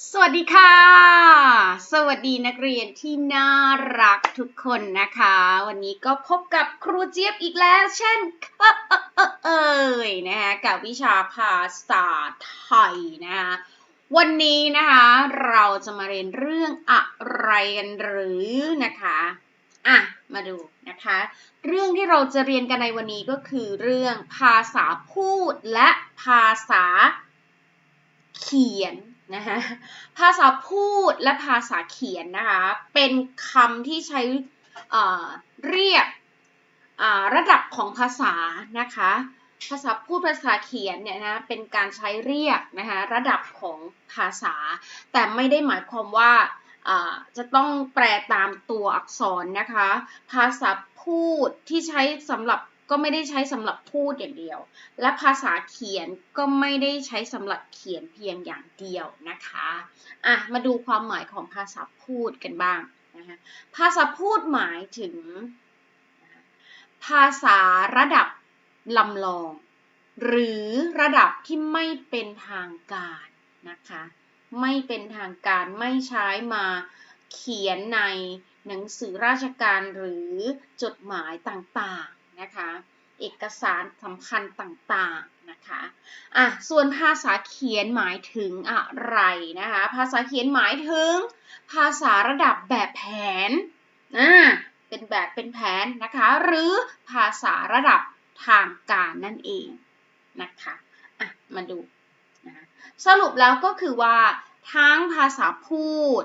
สวัสดีค่ะ สวัสดีนักเรียนที่น่ารักทุกคนนะคะ วันนี้ก็พบกับครูเจี๊ยบอีกแล้ว เช่นเอ่ยนะคะกับวิชาภาษาไทยนะคะวันนี้นะคะเราจะมาเรียนเรื่องอะไรกันหรือนะคะอะมาดูนะคะ เรื่องที่เราจะเรียนกันในวันนี้ก็คือเรื่องภาษาพูดและภาษาเขียน นะคะภาษาพูดและภาษาเขียนนะคะเป็นคำที่ใช้เรียกระดับของภาษานะคะภาษาพูดภาษาเขียนเนี่ยนะเป็นการใช้เรียกนะคะระดับของภาษา แต่ไม่ได้หมายความว่าจะต้องแปลตามตัวอักษรนะคะ ภาษาพูดที่ใช้สำหรับ ก็ไม่ได้ใช้สำหรับพูดอย่างเดียว และภาษาเขียนก็ไม่ได้ใช้สำหรับเขียนเพียงอย่างเดียวนะคะอะมาดูความหมายของภาษาพูดกันบ้างนะคะภาษาพูดหมายถึง ภาษาระดับลำลอง หรือระดับที่ไม่เป็นทางการนะคะไม่เป็นทางการไม่ใช้มาเขียนในหนังสือราชการหรือจดหมายต่าง นะคะ เอกสารสำคัญต่างๆนะคะอะส่วนภาษาเขียนหมายถึงอะไรนะคะ ภาษาเขียนหมายถึง ภาษาระดับแบบแผนอ่าเป็นแบบเป็นแผนนะคะ หรือภาษาระดับทางการนั่นเองนะคะอะมาดูนะสรุปแล้วก็คือว่าทั้งภาษาพูด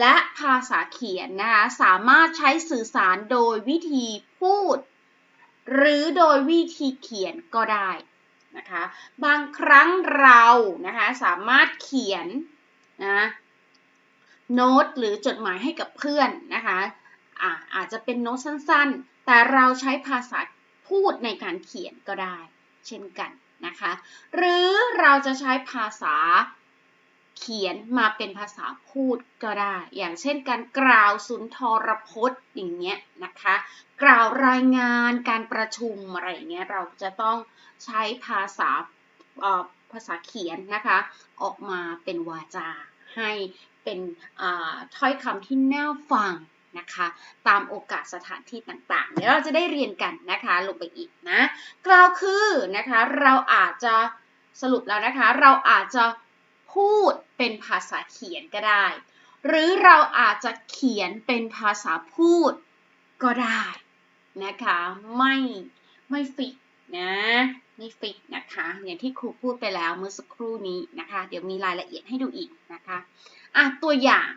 และภาษาเขียนนะคะสามารถใช้สื่อสารโดยวิธีพูด หรือโดยวิธีเขียนก็ได้นะคะบางครั้งเรานะคะสามารถเขียนนะโน้ตหรือจดหมายให้กับเพื่อนนะคะอาอาจจะเป็นโน้ตสั้นๆ แต่เราใช้ภาษาพูดในการเขียนก็ได้ เช่นกันนะคะ หรือเราจะใช้ภาษา ขียนมาเป็นภาษาพูดก็ได้ อย่างเช่นการกล่าวสุนทรพจน์อย่างเงี้ยนะคะ กล่าวรายงานการประชุมอะไรเงี้ยเราจะต้องใช้ภาษาภาษาเขียนนะคะ ออกมาเป็นวาจาให้เป็นถ้อยคำที่น่าฟังนะคะ ตามโอกาสสถานที่ต่างๆเดี๋ยวเราจะได้เรียนกันนะคะลงไปอีกนะ กล่าวคือนะคะเราอาจจะสรุปแล้วนะคะ เราอาจจะ พูดเป็นภาษาเขียนก็ได้ หรือเราอาจจะเขียนเป็นภาษาพูดก็ได้นะคะไม่ไม่ฟิกนะไม่ฟิกนะคะอย่างที่ครูพูดไปแล้วเมื่อสักครู่นี้นะคะ เดี๋ยวมีรายละเอียดให้ดูอีกนะคะอะตัวอย่าง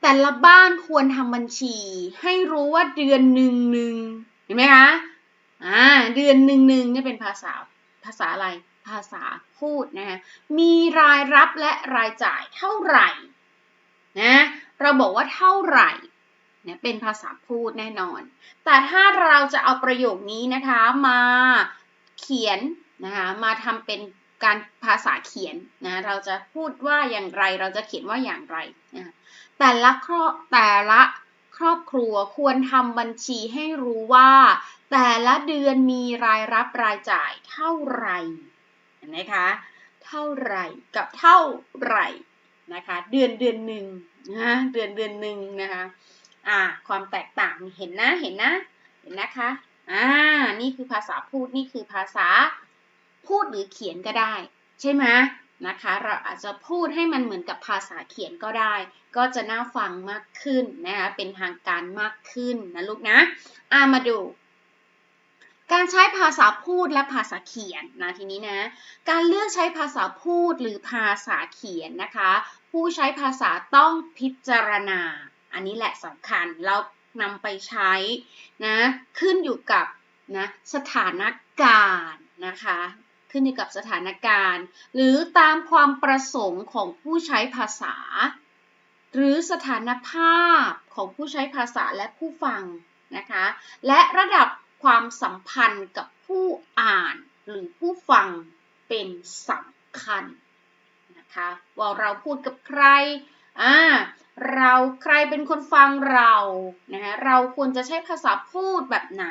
แต่ละบ้านควรทำบัญชี ให้รู้ว่าเดือนหนึ่งหนึ่งเห็นไหมคะอ่าเดือนหนึ่งหนึ่งนี่เป็นภาษาภาษาอะไร ภาษาพูดนะคะมีรายรับและรายจ่ายเท่าไหร่นะเราบอกว่าเท่าไหร่เนี่ยเป็นภาษาพูดแน่นอน แต่ถ้าเราจะเอาประโยคนี้นะคะมาเขียนนะคะมาทำเป็นการภาษาเขียนนะเราจะพูดว่าอย่างไรเราจะเขียนว่าอย่างไรนะแต่ละครอบแต่ละครอบครัวควรทำบัญชีให้รู้ว่า แต่ละเดือนมีรายรับรายจ่ายเท่าไหร่ นไหมคะ เท่าไหร่กับเท่าไหร่นะคะ เดือนเดือนหนึ่งนะเดือนเดือนหนึ่งนะคะอ่าความแตกต่างเห็นนะเห็นนะเห็นนะคะอ่านี่คือภาษาพูดนี่คือภาษาพูดหรือเขียนก็ได้ ใช่ไหมนะคะ เราอาจจะพูดให้มันเหมือนกับภาษาเขียนก็ได้ ก็จะน่าฟังมากขึ้นนะคะเป็นทางการมากขึ้นนะลูกนะอ่ามาดู การใช้ภาษาพูดและภาษาเขียนนะทีนี้นะ การเลือกใช้ภาษาพูดหรือภาษาเขียนนะคะ ผู้ใช้ภาษาต้องพิจารณา อันนี้แหละสำคัญเรานำไปใช้นะขึ้นอยู่กับนะสถานการณ์นะคะขึ้นอยู่กับสถานการณ์ หรือตามความประสงค์ของผู้ใช้ภาษา หรือสถานภาพของผู้ใช้ภาษาและผู้ฟังนะคะ และระดับ ความสัมพันธ์กับผู้อ่านหรือผู้ฟังเป็นสำคัญนะคะว่าเราพูดกับใครอ่าเราใครเป็นคนฟังเรานะคะเราควรจะใช้ภาษาพูดแบบไหน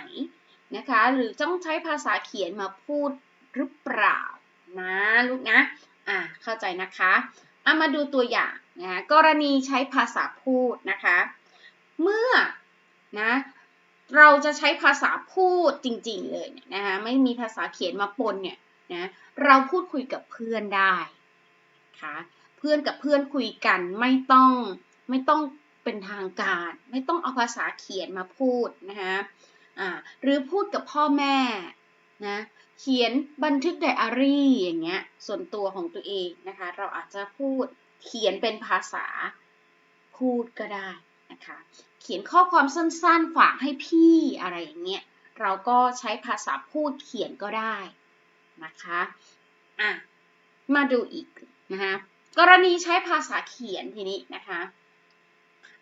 นะคะหรือต้องใช้ภาษาเขียนมาพูดหรือเปล่านะลูกนะอ่าเข้าใจนะคะเอามาดูตัวอย่างนะะกรณีใช้ภาษาพูดนะคะ เมื่อนะ เราจะใช้ภาษาพูดจริงๆเลยเนี่ยนะคะไม่มีภาษาเขียนมาปนเนี่ยนะเราพูดคุยกับเพื่อนได้ค่ะเพื่อนกับเพื่อนคุยกันไม่ต้องไม่ต้องเป็นทางการ ไม่ต้องเอาภาษาเขียนมาพูดนะคะอ่าหรือพูดกับพ่อแม่นะเขียนบันทึกไดอารี่อย่างเงี้ยส่วนตัวของตัวเองนะคะเราอาจจะพูดเขียนเป็นภาษาพูดก็ได้นะคะ เขียนข้อความสั้นๆ ฝากให้พี่อะไรอย่างเงี้ย เราก็ใช้ภาษาพูดเขียนก็ได้นะคะอะมาดูอีกนะคะกรณีใช้ภาษาเขียนทีนี้นะคะ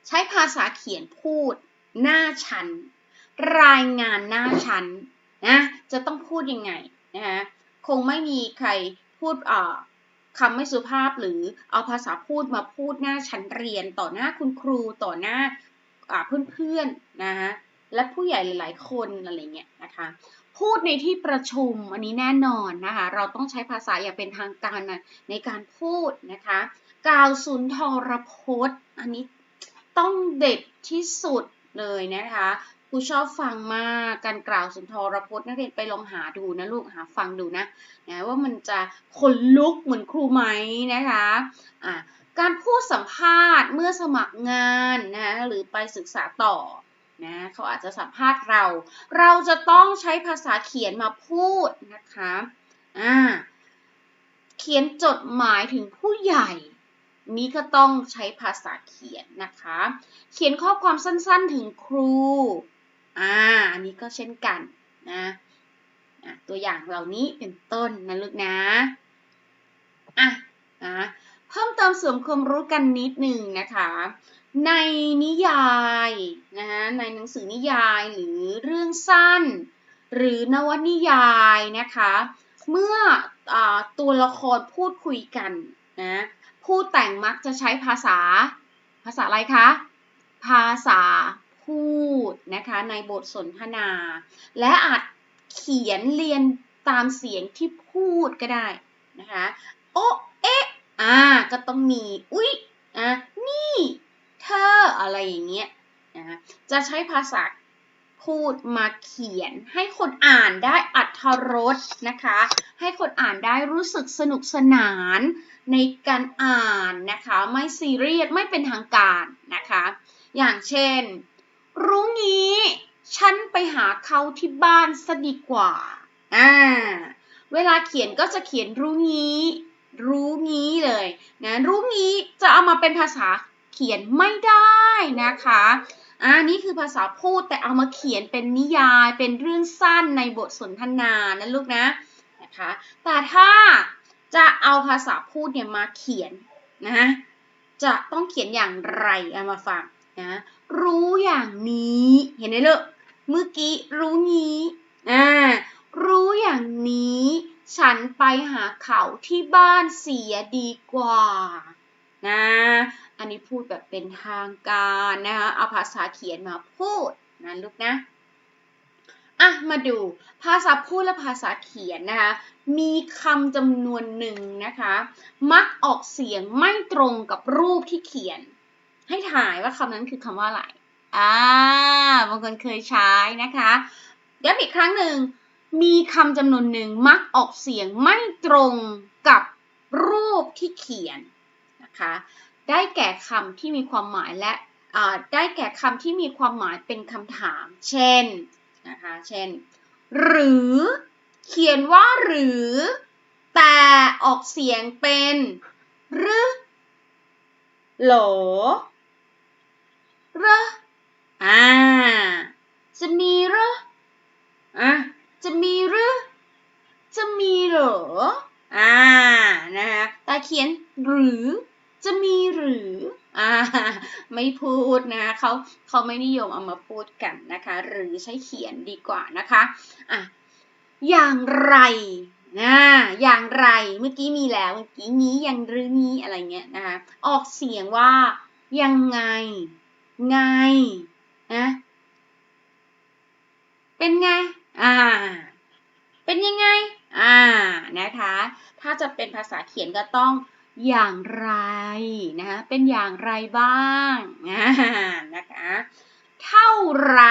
ใช้ภาษาเขียนพูดหน้าชั้นรายงานหน้าชั้นนะจะต้องพูดยังไงนะคะคงไม่มีใครพูดเอ่อคำไม่สุภาพหรือเอาภาษาพูดมาพูดหน้าชั้นเรียนต่อหน้าคุณครูต่อหน้า เพื่อนๆนะคะและผู้ใหญ่หลายๆคนอะไรเงี้ยนะคะพูดในที่ประชุมอันนี้แน่นอนนะคะเราต้องใช้ภาษาอย่างเป็นทางการนะในการพูดนะคะกล่าวสุนทรพจน์ อันนี้ต้องเด็ดที่สุดเลยนะคะครูชอบฟังมากการกล่าวสุนทรพจน์นักเรียนไปลองหาดูนะลูกหาฟังดูนะนะว่ามันจะขนลุกเหมือนครูไหมนะคะอะ การพูดสัมภาษณ์เมื่อสมัครงานนะหรือไปศึกษาต่อนะเขาอาจจะสัมภาษณ์เรา เราจะต้องใช้ภาษาเขียนมาพูดนะคะอ่าเขียนจดหมายถึงผู้ใหญ่นี้ก็ต้องใช้ภาษาเขียนนะคะ เขียนข้อความสั้นๆถึงครู อ่า อันนี้ก็เช่นกันนะตัวอย่างเหล่านี้เป็นต้นนะลูกนะ อะนะ เพิ่มเติมเสริมความรู้กันนิดหนึ่งนะคะ ในนิยายนะฮะในหนังสือนิยายหรือเรื่องสั้น หรือนวนิยายนะคะ เมื่ออตัวละครพูดคุยกันนะผู้แต่งมักจะใช้ภาษา ภาษาอะไรคะ ภาษาพูดนะคะในบทสนทนา และอาจเขียนเรียนตามเสียงที่พูดก็ได้นะคะ ก็ต้องมี อุ๊ยอะนี่ เธอ อะไรอย่างเงี้ยนะจะใช้ภาษาพูดมาเขียน ให้คนอ่านได้อัธรสนะคะ ให้คนอ่านได้รู้สึกสนุกสนานในการอ่านนะคะ ไม่ซีเรียสไม่เป็นทางการนะคะ อย่างเช่น รู้งี้ ฉันไปหาเขาที่บ้านซะดีกว่าอ่าเวลาเขียนก็จะเขียนรู้งี้ รู้งี้เลยนะรู้งี้จะเอามาเป็นภาษาเขียนไม่ได้นะคะอ่านี่คือภาษาพูดแต่เอามาเขียนเป็นนิยายเป็นเรื่องสั้นในบทสนทนานะลูกนะนะคะแต่ถ้าจะเอาภาษาพูดเนี่ยมาเขียนนะจะต้องเขียนอย่างไรเอามาฟังนะรู้อย่างนี้เห็นไหมลูกเมื่อกี้รู้งี้อ่ารู้อย่างนี้ ฉันไปหาเขาที่บ้านเสียดีกว่า นะ อันนี้พูดแบบเป็นทางการนะคะเอาภาษาเขียนมาพูดนะลูกนะอะมาดูภาษาพูดและภาษาเขียนนะคะมีคำจำนวนหนึ่งนะคะ มักออกเสียงไม่ตรงกับรูปที่เขียน ให้ถ่ายว่าคำนั้นคือคำว่าอะไรอ่าบางคนเคยใช้นะคะย้ำอีกครั้งหนึ่ง มีคำจำนวนหนึ่งมักออกเสียงไม่ตรงกับรูปที่เขียนนะคะ ได้แก่คำที่มีความหมายและได้แก่คำที่มีความหมายเป็นคำถาม เช่นนะคะ เช่น หรือ เขียนว่าหรือ แต่ออกเสียงเป็นหรือหลรอ่า จะมีหรออะ จะมีหรือ จะมีเหรอ อ่า นะคะแต่เขียนหรือ จะมีหรือ อ่า ไม่พูดนะเขาเขาไม่นิยมเอามาพูดกันนะคะ หรือใช้เขียนดีกว่านะคะ อะ อย่างไรนะอย่างไร เมื่อกี้มีแล้ว เมื่อกี้นี้ยังหรือนี้อะไรเงี้ยนะคะ ออกเสียงว่า ยังไง ไง นะ เป็นไง อ่า เป็นยังไง อ่า นะคะ ถ้าจะเป็นภาษาเขียนก็ต้องอย่างไรนะคะเป็นอย่างไรบ้างอ่านะคะ เท่าไร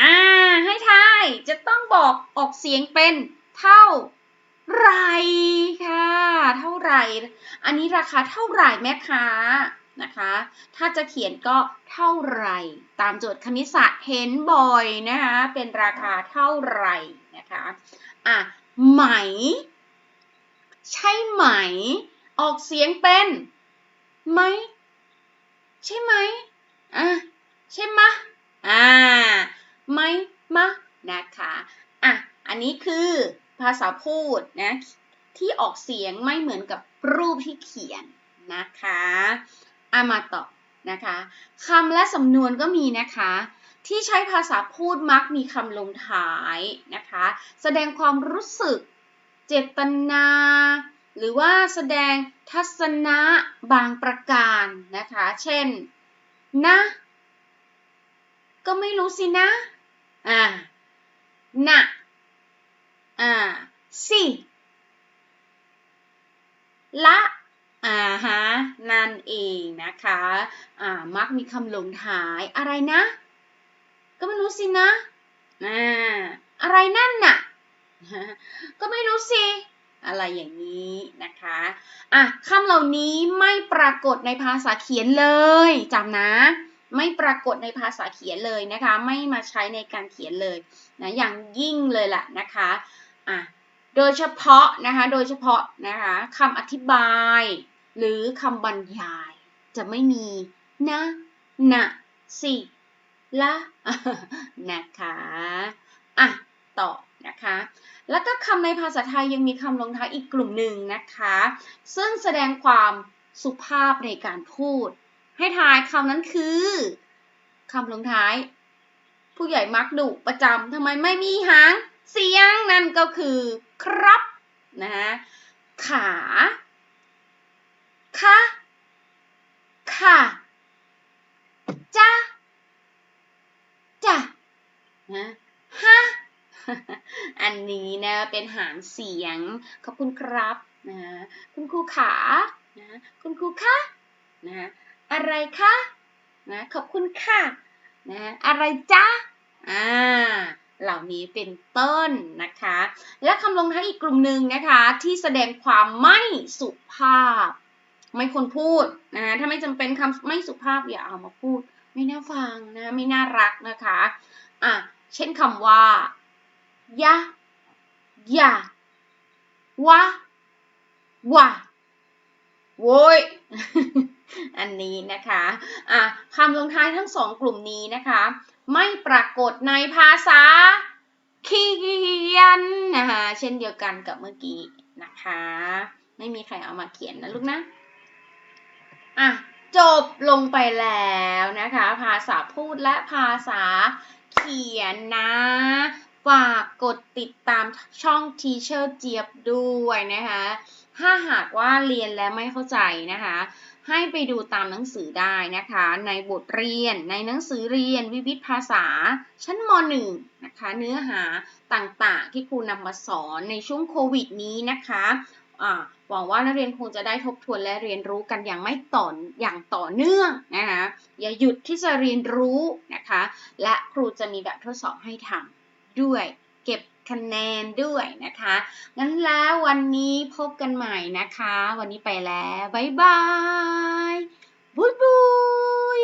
อ่า ให้ทาย จะต้องบอกออกเสียงเป็นเท่าไรค่ะ เท่าไร อันนี้ราคาเท่าไหร่แม่ค้า นะคะ ถ้าจะเขียนก็เท่าไหร่ ตามโจทย์คณิตศาสตร์เห็นบ่อยนะคะ เป็นราคาเท่าไหร่นะคะ อะ ไหม ใช่ไหม ออกเสียงเป็น ไหม ใช่ไหม อะ ใช่มะ อ่า ไหม มะ นะคะ อะ อันนี้คือภาษาพูดนะที่ออกเสียงไม่เหมือนกับรูปที่เขียนนะคะ อามาต่อนะคะคำและสำนวนก็มีนะคะ ที่ใช้ภาษาพูดมักมีคำลงท้ายนะคะ แสดงความรู้สึก เจตนา หรือว่าแสดงทัศนะบางประการนะคะ เช่น นะ ก็ไม่รู้สินะ อ่า นะ อ่า สิ ละ อ่าฮะนั่นเองนะคะอ่ามักมีคำลงท้ายอะไรนะ ก็ไม่รู้สินะอ่าอะไรนั่นน่ะก็ไม่รู้สิอะไรอย่างนี้นะคะอะคำเหล่านี้ไม่ปรากฏในภาษาเขียนเลยจำนะ ไม่ปรากฏในภาษาเขียนเลยนะคะ ไม่มาใช้ในการเขียนเลยนะอย่างยิ่งเลยล่ะนะคะอะ โดยเฉพาะนะคะ โดยเฉพาะนะคะคำอธิบาย หรือคำบรรยาย จะไม่มีนะนะสิละนะคะอะต่อนะคะ แล้วก็คำในภาษาไทยยังมีคำลงท้ายอีกกลุ่มหนึ่งนะคะ ซึ่งแสดงความสุภาพในการพูด ให้ทายคำนั้นคือคำลงท้าย ผู้ใหญ่มักดุประจำทำไมไม่มีหางเสียงนั่นก็คือ ครับนะขาคะค่ะจ้าจ้ะนะฮะอันนี้นะเป็นหางเสียง ขอบคุณครับนะคุณครูขานะคุณครูคะนะอะไรคะนะขอบคุณค่ะนะอะไรจ๊ะอ่า เหล่านี้เป็นต้นนะคะ และคำลงท้ายอีกกลุ่มหนึ่งนะคะ ที่แสดงความไม่สุภาพ ไม่ควรพูดนะถ้าไม่จำเป็นคำไม่สุภาพอย่าเอามาพูด ไม่น่าฟังนะไม่น่ารักนะคะอะเช่นคำว่ายะยะวะวะโว้ย อันนี้นะคะ อะคำลงท้ายทั้งสองกลุ่มนี้นะคะ ไม่ปรากฏในภาษาเขียนนะคะเช่นเดียวกันกับเมื่อกี้นะคะ ไม่มีใครเอามาเขียนนะลูกนะอะจบลงไปแล้วนะคะ ภาษาพูดและภาษาเขียนนะฝากกดติดตามช่อง Teacher เจี๊ยบด้วยนะคะ ถ้าหากว่าเรียนแล้วไม่เข้าใจนะคะ ให้ไปดูตามหนังสือได้นะคะ ในบทเรียนในหนังสือเรียนวิวิธภาษา ชั้นม .1 นะคะ เนื้อหาต่างๆ ที่ครูนำมาสอนในช่วงโควิดนี้นะคะหวังว่านักเรียนคงจะได้ทบทวนและเรียนรู้กันอย่างไม่ต่ออย่างต่อเนื่องนะคะอย่าหยุดที่จะเรียนรู้นะคะ และครูจะมีแบบทดสอบให้ทำด้วย เก็บ คะแนนด้วยนะคะ งั้นแล้ววันนี้พบกันใหม่นะคะ วันนี้ไปแล้ว บ๊ายบาย บุยบุย